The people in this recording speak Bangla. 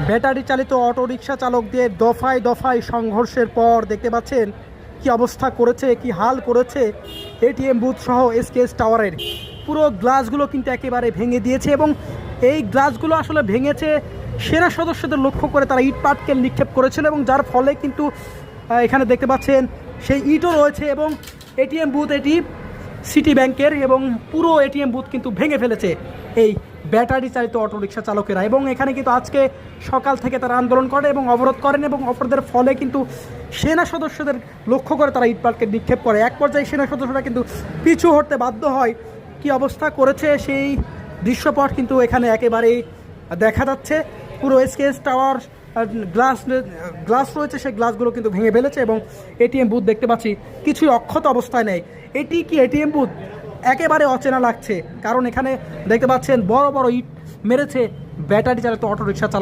ব্যাটারি চালিত অটোরিকশা চালকদের দফায় দফায় সংঘর্ষের পর দেখতে পাচ্ছেন কি অবস্থা করেছে, কি হাল করেছে এটিএম বুথ সহ এসকেএস টাওয়ারের পুরো গ্লাসগুলো কিন্তু একেবারে ভেঙে দিয়েছে এবং এই গ্লাসগুলো আসলে ভেঙেছে সেনা সদস্যদের লক্ষ্য করে তারা ইট পাটকেল নিক্ষেপ করেছিল এবং যার ফলে কিন্তু এখানে দেখতে পাচ্ছেন সেই ইটও রয়েছে এবং এটিএম বুথ এটি সিটি ব্যাংকের এবং পুরো এটিএম বুথ কিন্তু ভেঙে ফেলেছে এই ব্যাটারি চালিত অটোরিকশা চালকেরা এবং এখানে কিন্তু আজকে সকাল থেকে তারা আন্দোলন করে এবং অবরোধ করেন এবং অবরোধের ফলে কিন্তু সেনা সদস্যদের লক্ষ্য করে তারা ইটপাটকে নিক্ষেপ করে। এক পর্যায়ে সেনা সদস্যরা কিন্তু পিছু হটতে বাধ্য হয়। কি অবস্থা করেছে সেই দৃশ্যপট কিন্তু এখানে একেবারেই দেখা যাচ্ছে। পুরো এসকেএস টাওয়ার গ্লাস গ্লাস রয়েছে, সেই গ্লাসগুলো কিন্তু ভেঙে ফেলেছে এবং এটিএম বুথ দেখতে পাচ্ছি। কিছুই অক্ষত অবস্থায় নেই। এটি কি এটিএম বুথ একেবারে অচেনা লাগছে। কারণ এখানে দেখতে পাচ্ছেন, বড় বড় ইট মেরেছে। ব্যাটারি চালিত অটোরিক্সা চালক